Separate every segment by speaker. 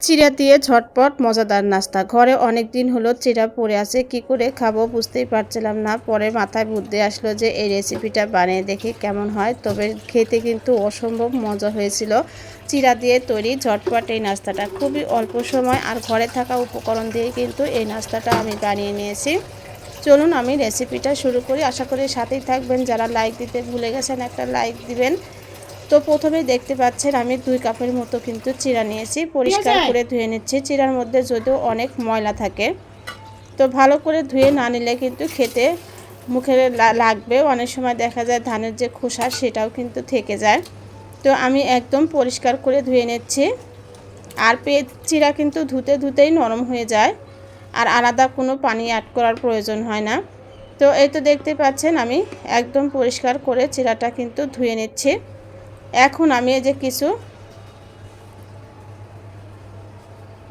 Speaker 1: চিড়া দিয়ে ঝটপট মজাদার নাস্তা। ঘরে অনেক দিন হলো চিড়া পড়ে আছে, কি করে খাব বুঝতেই পারছিলাম না। পরে মাথায় বুদ্ধি আসলো যে, এই রেসিপিটা বানিয়ে দেখি কেমন হয়। তবে খেতে কিন্তু অসম্ভব মজা হয়েছিল। চিড়া দিয়ে তৈরি ঝটপট এই নাস্তাটা। খুবই অল্প সময় আর ঘরে থাকা উপকরণ দিয়ে কিন্তু এই নাস্তাটা আমি বানিয়ে নিয়েছি। চলুন আমি রেসিপিটা শুরু করি। আশা করি সাথেই থাকবেন। যারা লাইক দিতে ভুলে গেছেন, একটা লাইক দিবেন। তো প্রথমে দেখতে পাচ্ছেন আমি দুই কাপের মতো কিন্তু চিরা নিয়েছি। পরিষ্কার করে ধুয়ে নিচ্ছি। চিরার মধ্যে যদিও অনেক ময়লা থাকে। তো ভালো করে ধুয়ে না নিলে কিন্তু খেতে মুখে লাগবে। অনেক সময় দেখা যায় ধানের যে খোসা সেটাও কিন্তু থেকে যায়। তো আমি একদম পরিষ্কার করে ধুয়ে নিচ্ছি। আর পে চিরা কিন্তু ধুতে ধুতেই নরম হয়ে যায়। আর আলাদা কোনো পানি অ্যাড করার প্রয়োজন হয় না। তো এই তো দেখতে পাচ্ছেন আমি একদম পরিষ্কার করে চিরাটা কিন্তু ধুয়ে নিচ্ছি। এখন আমি এই যে কিছু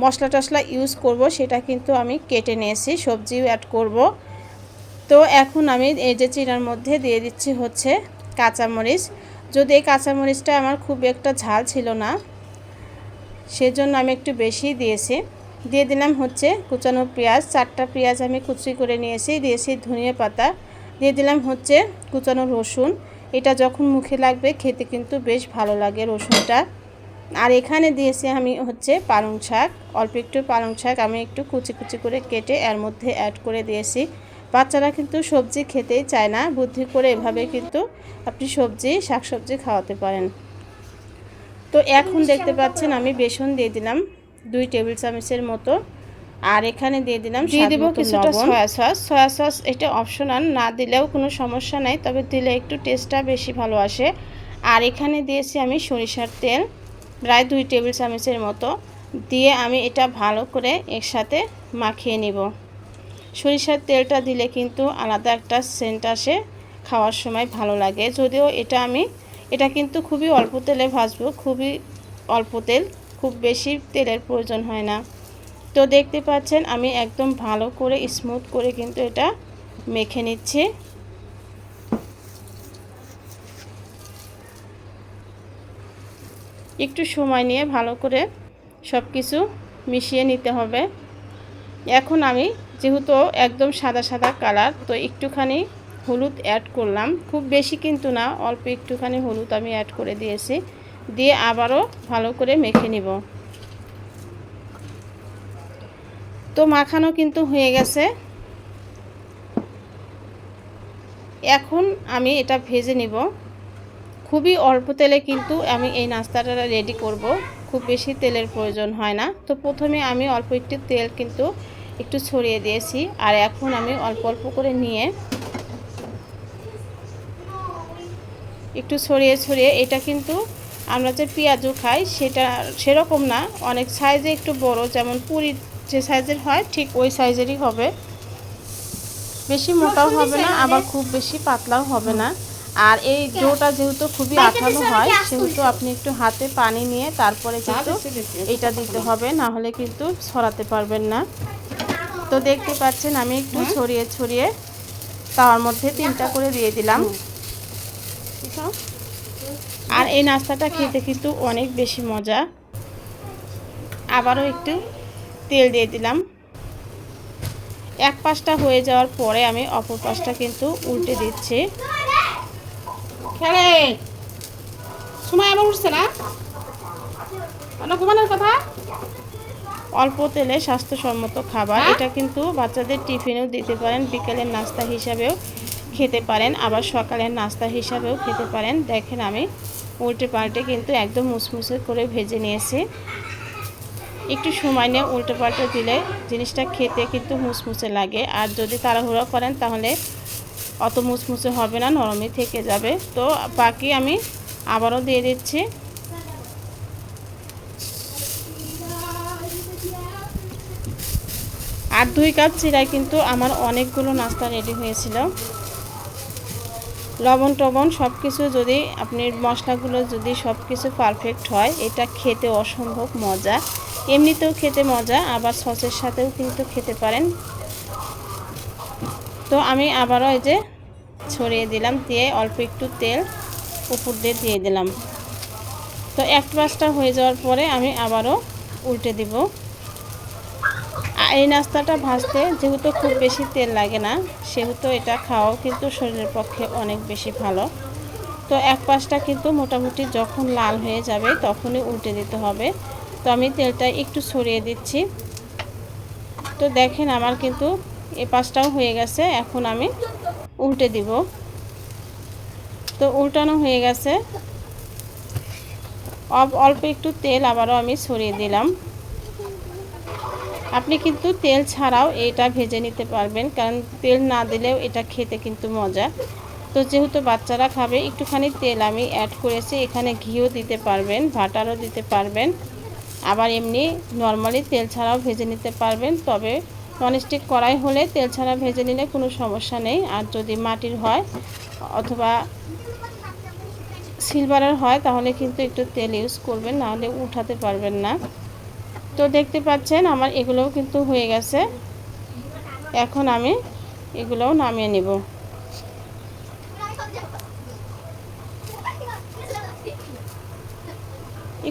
Speaker 1: মশলা টশলা ইউজ করব, সেটা কিন্তু আমি কেটে নিয়েছি, সবজিও অ্যাড করব। তো এখন আমি এই যে চিরার মধ্যে দিয়ে দিচ্ছি হচ্ছে কাঁচামরিচ। যদি এই কাঁচামরিচটা আমার খুব একটা ঝাল ছিল না, সেজন্য আমি একটু বেশি দিয়েছি। দিয়ে দিলাম হচ্ছে কুচানো পেঁয়াজ, চারটা পেঁয়াজ আমি কুচি করে নিয়েছি, দিয়েছি ধনিয়া পাতা। দিয়ে দিলাম হচ্ছে কুচানো রসুন। এটা যখন মুখে লাগবে, খেতে কিন্তু বেশ ভালো লাগে রসুনটা। আর এখানে দিয়েছি আমি হচ্ছে পালং শাক। অল্প একটু পালং শাক আমি একটু কুচি কুচি করে কেটে এর মধ্যে অ্যাড করে দিয়েছি। বাচ্চারা কিন্তু সবজি খেতেই চায় না, বুদ্ধি করে এভাবে কিন্তু আপনি সবজি, শাকসবজি খাওয়াতে পারেন। তো এখন দেখতে পাচ্ছেন আমি বেসন দিয়ে দিলাম, দুই টেবিল চামচের মতো। আর এখানে দিয়ে দিলাম
Speaker 2: দিয়ে দেবো কিছুটা soya
Speaker 1: soya sauce soya sauce এটা অপশনাল না দিলেও কোনো সমস্যা নাই তবে দিলে একটু টেস্টটা বেশি ভালো আসে। আর এখানে দিয়েছি আমি সরিষার তেল প্রায় দুই টেবিল চামচের মতো। দিয়ে আমি এটা ভালো করে একসাথে মাখিয়ে নিব। সরিষার তেলটা দিলে কিন্তু আলাদা একটা সেন্ট আসে খাওয়ার সময় ভালো লাগে। যদিও এটা আমি এটা কিন্তু খুবই অল্প তেলে ভাজবো খুবই অল্প তেল খুব বেশি তেলের প্রয়োজন হয় না। তো দেখতে পাচ্ছেন, আমি একদম ভালো করে স্মুথ করে কিন্তু এটা মেখে নিচ্ছি। একটু সময় নিয়ে ভালো করে সব কিছু মিশিয়ে নিতে হবে। এখন আমি যেহেতু একদম সাদা সাদা কালার, তো একটুখানি হলুদ অ্যাড করলাম। খুব বেশি কিন্তু না, অল্প একটুখানি হলুদ আমি অ্যাড করে দিয়েছি। দিয়ে আবারও ভালো করে মেখে নিব। তো মাখানো কিন্তু হয়ে গেছে। এখন আমি এটা ভেজে নিব। খুবই অল্প তেলে কিন্তু আমি এই নাস্তাটা রেডি করব। খুব বেশি তেলের প্রয়োজন হয় না। তো প্রথমে আমি অল্প একটু তেল কিন্তু একটু ছড়িয়ে দিয়েছি। আর এখন আমি অল্প অল্প করে নিয়ে একটু ছড়িয়ে ছড়িয়ে এটা কিন্তু আমরা যে পেঁয়াজও খাই সেটা সেরকম না। অনেক সাইজে একটু বড়, যেমন পুরি যে সাইজের হয় ঠিক ওই সাইজেরই হবে। বেশি মোটাও হবে না আবার খুব বেশি পাতলাও হবে না। আর এই ডোটা যেহেতু খুবই আঠালো হয় সেহেতু আপনি একটু হাতে পানি নিয়ে তারপরে কিন্তু এটা দিতে হবে না হলে কিন্তু ছড়াতে পারবেন না। তো দেখতে পাচ্ছেন আমি একটু ছড়িয়ে ছড়িয়ে তাওয়ার মধ্যে তিনটা করে দিয়ে দিলাম। আর এই নাস্তাটা খেতে কিন্তু অনেক বেশি মজা। আবারও একটু তেল দিয়ে দিলাম। এক পাশটা হয়ে যাওয়ার পরে আমি অপর পাশটা কিন্তু উল্টে দিচ্ছি।
Speaker 2: খেলে। সময় উঠছে না? ঘুমানোর কথা?
Speaker 1: অল্প তেলে স্বাস্থ্যসম্মত খাবার। এটা কিন্তু বাচ্চাদের টিফিনেও দিতে পারেন, বিকেলের নাস্তা হিসাবেও খেতে পারেন, আবার সকালের নাস্তা হিসাবেও খেতে পারেন। দেখেন আমি উল্টে পাল্টে কিন্তু একদম মুসমুসে করে ভেজে নিয়েছি। একটু সময় নিয়ে উল্টো পাল্টে দিলে জিনিসটা খেতে কিন্তু মুসমুসে লাগে। আর যদি তাড়াহুড়ো করেন তাহলে অত মুসমুসে হবে না, নরমই থেকে যাবে। তো বাকি আমি আবারও দিয়ে দিচ্ছি। আর দুই কাপ চিরায় কিন্তু আমার অনেকগুলো নাস্তা রেডি হয়েছিল। লবণ টবণ সব কিছু যদি আপনি মশলাগুলো যদি সব কিছু পারফেক্ট হয়, এটা খেতে অসম্ভব মজা। এমনিতেও খেতে মজা, আবার সসের সাথেও কিন্তু খেতে পারেন। তো আমি আবারও এই যে ছড়িয়ে দিলাম, দিয়ে অল্প একটু তেল উপর দিয়ে দিয়ে দিলাম। তো এক পাশটা হয়ে যাওয়ার পরে আমি আবারও উল্টে দিব। এই নাস্তাটা ভাজতে যেহেতু খুব বেশি তেল লাগে না, সেহেতু এটা খাওয়াও কিন্তু শরীরের পক্ষে অনেক বেশি ভালো। তো এক পাশটা কিন্তু মোটামুটি যখন লাল হয়ে যাবে তখনই উল্টে দিতে হবে। তো আমি তেলটা একটু ছড়িয়ে দিচ্ছি। তো দেখেন আমার কিন্তু এ পাশটাও হয়ে গেছে, এখন আমি উল্টে দিব। তো উল্টানো হয়ে গেছে। অল্প একটু তেল আবারও আমি ছড়িয়ে দিলাম। আপনি কিন্তু তেল ছাড়াও এটা ভেজে নিতে পারবেন, কারণ তেল না দিলেও এটা খেতে কিন্তু মজা। তো যেহেতু বাচ্চারা খাবে, একটুখানি তেল আমি অ্যাড করেছি, এখানে ঘিও দিতে পারবেন, বাটারও দিতে পারবেন। আবার এমনি নর্মালি তেল ছাড়াও ভেজে নিতে পারবেন, তবে ননস্টিক কড়াই হলে তেল ছাড়া ভেজে নিলে কোনো সমস্যা নেই। আর যদি মাটির হয় অথবা সিলভারের হয়, তাহলে কিন্তু একটু তেল ইউজ করবেন, নাহলে উঠাতে পারবেন না। তো দেখতে পাচ্ছেন আমার এগুলোও কিন্তু হয়ে গেছে। এখন আমি এগুলোও নামিয়ে নেব।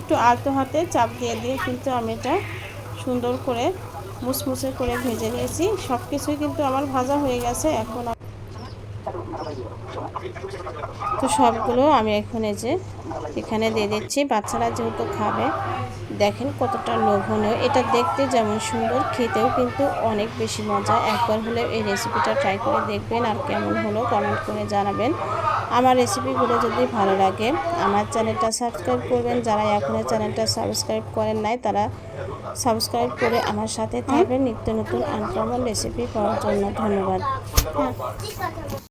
Speaker 1: একটু আলতো হাতে চাপ দিয়ে দিয়ে কিন্তু আমি এটা সুন্দর করে মুসমুসে করে ভেজে নিয়েছি। সব কিছুই কিন্তু আমার ভাজা হয়ে গেছে, এখন তো সবগুলো আমি এখন যে এখানে দিয়ে দিচ্ছি। বাচ্চারা যেহেতু খাবে, দেখেন কতটা লোভনীয়। এটা দেখতে যেমন সুন্দর, খেতেও কিন্তু অনেক বেশি মজা। একবার হলে এই রেসিপিটা ট্রাই করে দেখবেন আর কেমন হলো কমেন্ট করে জানাবেন। আমার রেসিপিগুলো যদি ভালো লাগে, আমার চ্যানেলটা সাবস্ক্রাইব করবেন। যারা এখনও চ্যানেলটা সাবস্ক্রাইব করেন নাই, তারা সাবস্ক্রাইব করে আমার সাথে থাকবেন। নিত্য নতুন আনকমন রেসিপি পাওয়ার জন্য ধন্যবাদ।